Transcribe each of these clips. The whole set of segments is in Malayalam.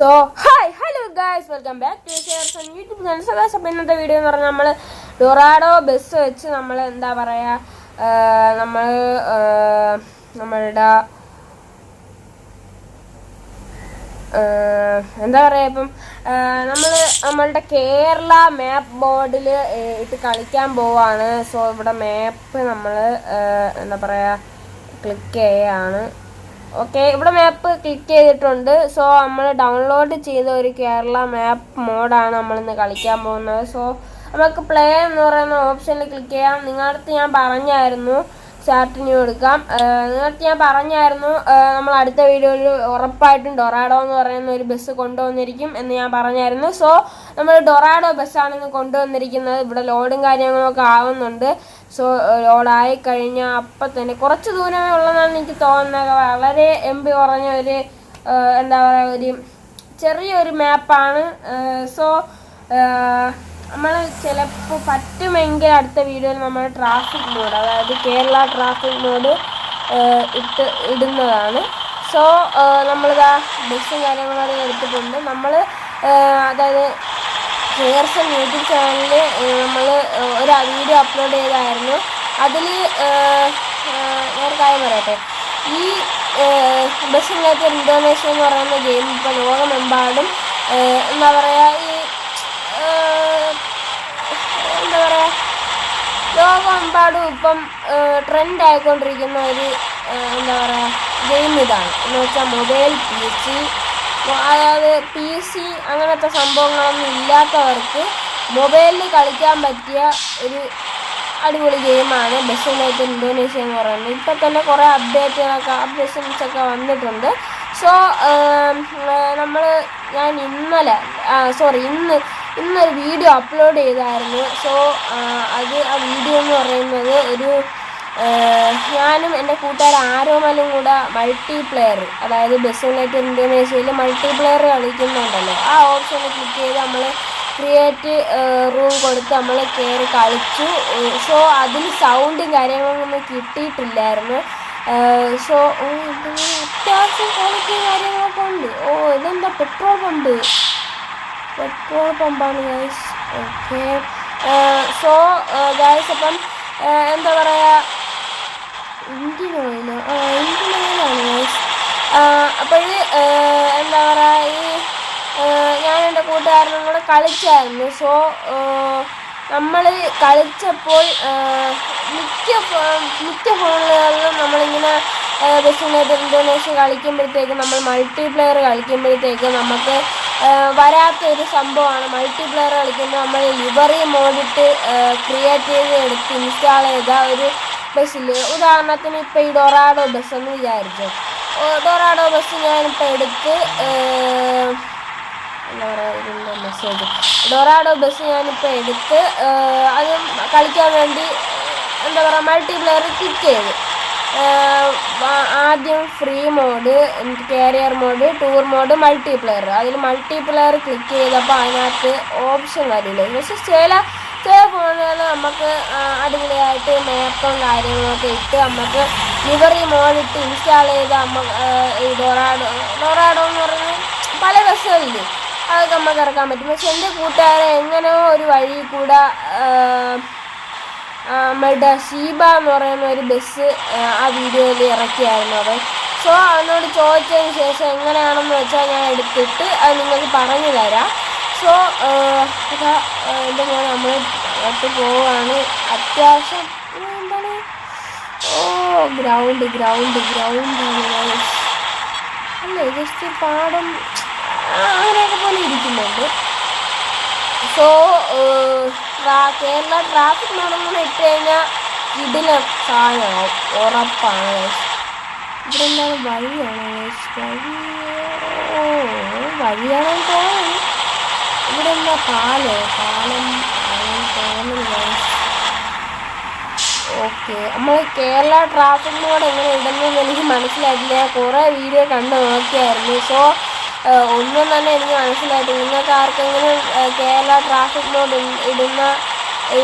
So hi hello guys welcome back to YouTube channel so guys അപ്പോൾ ഇന്നത്തെ വീഡിയോ എന്ന് പറഞ്ഞാൽ നമ്മൾ ഡൊറാഡോ ബസ് വെച്ച് നമ്മൾ എന്താ പറയുക നമ്മൾ നമ്മളുടെ എന്താ പറയുക ഇപ്പം നമ്മൾ നമ്മളുടെ കേരള മാപ്പ് ബോർഡിൽ ഇട്ട് കളിക്കാൻ പോവാണ്. സോ ഇവിടെ മാപ്പ് നമ്മൾ എന്താ പറയുക ക്ലിക്ക് ചെയ്യാണ്. ഓക്കെ ഇവിടെ മാപ്പ് ക്ലിക്ക് ചെയ്തിട്ടുണ്ട്. സോ നമ്മൾ ഡൗൺലോഡ് ചെയ്ത ഒരു കേരള മാപ്പ് മോഡാണ് നമ്മളിന്ന് കളിക്കാൻ പോകുന്നത്. സോ നമുക്ക് പ്ലേ എന്ന് പറയുന്ന ഓപ്ഷനിൽ ക്ലിക്ക് ചെയ്യാം. നിങ്ങളടുത്ത് ഞാൻ പറഞ്ഞായിരുന്നു സ്റ്റാർട്ട് കൊടുക്കാം. നേരത്തെ ഞാൻ പറഞ്ഞായിരുന്നു നമ്മൾ അടുത്ത വീഡിയോയിൽ ഉറപ്പായിട്ടും ഡൊറാഡോ എന്ന് പറയുന്ന ഒരു ബസ് കൊണ്ടുവന്നിരിക്കും എന്ന് ഞാൻ പറഞ്ഞായിരുന്നു. സോ നമ്മൾ ഡൊറാഡോ ബസ്സാണ് ഇന്ന് കൊണ്ടുവന്നിരിക്കുന്നത്. ഇവിടെ ലോഡും കാര്യങ്ങളൊക്കെ ആവുന്നുണ്ട്. സോ ലോഡായി കഴിഞ്ഞാൽ അപ്പം തന്നെ കുറച്ച് ദൂരമേ ഉള്ളതാണ് എനിക്ക് തോന്നുന്നത്. വളരെ എം ബി കുറഞ്ഞ ഒരു എന്താ പറയുക ഒരു ചെറിയൊരു മാപ്പാണ്. സോ നമ്മൾ ചിലപ്പോൾ പറ്റുമെങ്കിൽ അടുത്ത വീഡിയോയിൽ നമ്മൾ ട്രാഫിക് മോഡ് അതായത് കേരള ട്രാഫിക് മോഡ് ഇട്ട് ഇടുന്നതാണ്. സോ നമ്മളിതാ ബസ്സും കാര്യങ്ങളൊക്കെ എടുത്തിട്ടുണ്ട്. നമ്മൾ അതായത് ഹെയർസൺ യൂട്യൂബ് ചാനലിൽ നമ്മൾ ഒരു വീഡിയോ അപ്ലോഡ് ചെയ്തായിരുന്നു. അതിൽ ഞാൻ കാര്യം പറയട്ടെ? ഈ ബസ്സിനകത്ത് ഇന്തോനേഷ്യ എന്ന് പറയുന്ന ഗെയിം ഇപ്പോൾ ലോകമെമ്പാടും എന്താ പറയുക ഈ ഏഹ്, എന്താ പറയുക ലോകമെമ്പാടും ഇപ്പം ട്രെൻഡ് ആയിക്കൊണ്ടിരിക്കുന്ന ഒരു എന്താ പറയുക ഗെയിം ഇതാണ്. എന്ന് വെച്ചാൽ മൊബൈൽ പി സി അതായത് പി സി അങ്ങനത്തെ സംഭവങ്ങളൊന്നും ഇല്ലാത്തവർക്ക് മൊബൈലിൽ കളിക്കാൻ പറ്റിയ ഒരു അടിപൊളി ഗെയിമാണ് ബസ് നൈറ്റ് ഇന്തോനേഷ്യ എന്ന് പറയുന്നത്. ഇപ്പം തന്നെ കുറേ അപ്ഡേറ്റുകളൊക്കെ അപ്ഡേഷൻസ് ഒക്കെ വന്നിട്ടുണ്ട്. സോ നമ്മൾ ഞാൻ ഇന്നലെ സോറി ഇന്ന് ഇന്നൊരു വീഡിയോ അപ്ലോഡ് ചെയ്തായിരുന്നു. സോ അത് ആ വീഡിയോ എന്ന് പറയുന്നത് ഒരു ഞാനും എന്റെ കൂട്ടുകാർ ആരോമലും കൂടെ മൾട്ടിപ്ലെയർ അതായത് ബസ് ഇന്തോനേഷ്യയിൽ മൾട്ടിപ്ലെയർ കളിക്കുന്നുണ്ടല്ലോ. ആ ഓപ്ഷൻ ക്ലിക്ക് ചെയ്ത് നമ്മൾ ക്രിയേറ്റ് റൂം കൊടുത്ത് നമ്മൾ കയറി കളിച്ചു. സോ അതിൽ സൗണ്ടും കാര്യങ്ങളൊന്നും കിട്ടിയിട്ടില്ലായിരുന്നു. സോ അത്യാവശ്യം ക്വാളിറ്റി കാര്യങ്ങളൊക്കെ ഉണ്ട്. ഓ ഇതെന്താ പെട്രോൾ പമ്പ് പെട്രോൾ പമ്പാണ് ഗൈസ് ഓക്കെ സോ ഗൈസ് അപ്പം എന്താ പറയുക ഇന്ത്യൻ ഓയിൽ ഇന്ത്യൻ ഓയിലാണ് ഗൈസ് അപ്പോൾ എന്താ പറയുക ഈ ഞാൻ എന്റെ കൂട്ടുകാരനും കൂടെ കളിച്ചായിരുന്നു സോ നമ്മൾ കളിച്ചപ്പോൾ മിക്ക മിക്ക ഫോണുകളിലും നമ്മളിങ്ങനെ ബസ്സിനകത്ത് ഇൻഡോനേഷ്യ കളിക്കുമ്പോഴത്തേക്കും നമ്മൾ മൾട്ടിപ്ലെയർ കളിക്കുമ്പോഴത്തേക്കും നമുക്ക് വരാത്ത ഒരു സംഭവമാണ്. മൾട്ടിപ്ലെയർ കളിക്കുമ്പോൾ നമ്മൾ ലിബറി മോഡിട്ട് ക്രിയേറ്റ് ചെയ്ത് എടുത്ത് ഇൻസ്റ്റാൾ ചെയ്ത ഒരു ബസ്സിൽ ഉദാഹരണത്തിന് ഇപ്പോൾ ഈ ഡൊറാഡോ ബസ് എന്ന് വിചാരിച്ചു. ഡൊറാഡോ ബസ് ഞാനിപ്പോൾ എടുത്ത് മെസ്സേജ് ഡൊറാഡോ ബസ് ഞാനിപ്പോൾ എടുത്ത് അത് കളിക്കാൻ വേണ്ടി എന്താ പറയുക മൾട്ടിപ്ലെയർ ക്ലിക്ക് ചെയ്തു. ആദ്യം free mode career mode tour mode multiplayer അതിൽ മൾട്ടിപ്ലെയർ ക്ലിക്ക് ചെയ്തപ്പോൾ അതിനകത്ത് ഓപ്ഷൻ വരില്ല. പക്ഷെ ചില ചില ഫോണുകൾ നമുക്ക് അടിപൊളിയായിട്ട് മാപ്പും കാര്യങ്ങളൊക്കെ ഇട്ട് നമുക്ക് ലിവറി മോഡിട്ട് ഇൻസ്റ്റാൾ ചെയ്ത് നമുക്ക് ഈ ഡൊറാഡോ ഡൊറാഡോ എന്ന് പറഞ്ഞാൽ പല ബസ്സുകളില്ലേ. അതൊക്കെ നമുക്ക് ഇറക്കാൻ പറ്റും. പക്ഷെ എന്റെ കൂട്ടുകാരെ എങ്ങനെയോ ഒരു വഴി കൂടെ നമ്മളുടെ ഷീബ എന്ന് പറയുന്ന ഒരു ബസ് ആ വീഡിയോയിൽ ഇറക്കിയായിരുന്നു അവൻ സോ അവനോട് ചോദിച്ചതിന് ശേഷം എങ്ങനെയാണെന്ന് വെച്ചാൽ ഞാൻ എടുത്തിട്ട് അത് നിങ്ങൾക്ക് പറഞ്ഞു തരാം. സോ എന്റെ മോനെ നമ്മൾ അടുത്ത് പോവാണ്. അത്യാവശ്യം എന്താണ്? ഓ ഗ്രൗണ്ട് ഗ്രൗണ്ട് ഗ്രൗണ്ട് അല്ലേ ജസ്റ്റ് പാടം അങ്ങനെയൊക്കെ പോലെ ഇരിക്കുന്നുണ്ട്. സോ കേരള ട്രാഫിക് നടന്നു ഇട്ട് കഴിഞ്ഞാൽ ഇതിന് സാധനമാവും. ഉറപ്പാണ് ഇവിടെന്താണ് വഴിയാണ് guys. വഴി ഓ വഴിയാണെന്ന് തോന്നുന്നു. ഇവിടെ എന്താ പാലോ പാലം തോന്നുന്നു ഓക്കെ. നമ്മൾ കേരള ട്രാഫിക്കിനോട് എങ്ങനെ ഇടുന്നതെന്ന് എനിക്ക് മനസ്സിലായിട്ടില്ല. കുറേ വീഡിയോ കണ്ടു നോക്കിയായിരുന്നു. സോ ഒന്നും തന്നെ എനിക്ക് മനസ്സിലായിട്ടില്ല. ഇന്നത്തെ ആർക്കെങ്കിലും കേരള ട്രാഫിക് ബോർഡ് ഇടുന്ന ഈ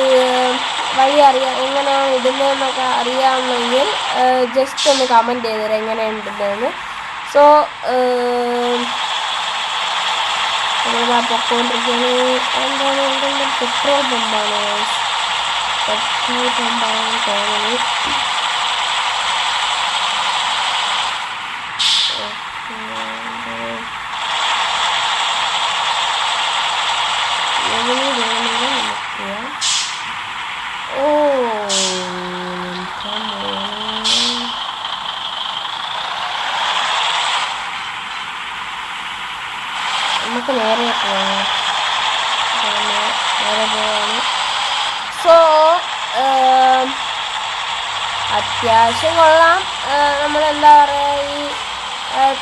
വഴി അറിയാം എങ്ങനെയാണ് ഇടുന്നതെന്നൊക്കെ അറിയാമെന്നെങ്കിൽ ജസ്റ്റ് ഒന്ന് കമന്റ് ചെയ്തേരാം എങ്ങനെയാണ് ഇടുന്നതെന്ന്. സോ നമ്മളിതാ എന്താണ് എന്തെങ്കിലും പെട്രോൾ പമ്പാണ് പെട്രോൾ പമ്പാണ് തോന്നുന്നത് എങ്ങനെ വേണമെങ്കിൽ നമുക്ക് ചെയ്യാം ഓ എന്റെ മോനെ. നമുക്ക് നേരെ സോ അത്യാവശ്യം കൊള്ളാം. നമ്മൾ എന്താ പറയുക ഈ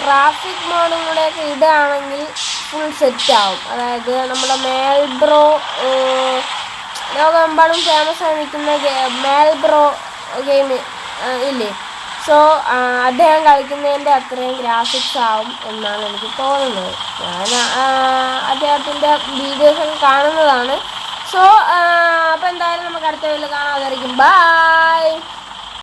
ട്രാഫിക് മോഡും കൂടെയൊക്കെ ഇടുകയാണെങ്കിൽ ഫുൾ സെറ്റ് ആവും. അതായത് നമ്മുടെ മേൽബ്രോ ലോകമെമ്പാടും ഫേമസ് ആയി നിൽക്കുന്ന മേൽബ്രോ ഗെയിം ഇല്ലേ? സോ അദ്ദേഹം കളിക്കുന്നതിന്റെ അത്രയും ഗ്രാഫിക്സ് ആവും എന്നാണ് എനിക്ക് തോന്നുന്നത്. ഞാൻ അദ്ദേഹത്തിന്റെ വീഡിയോസ് കാണുന്നതാണ്. സോ അപ്പോൾ എന്തായാലും നമുക്ക് അടുത്ത വീട്ടിൽ കാണാതായിരിക്കും ബൈ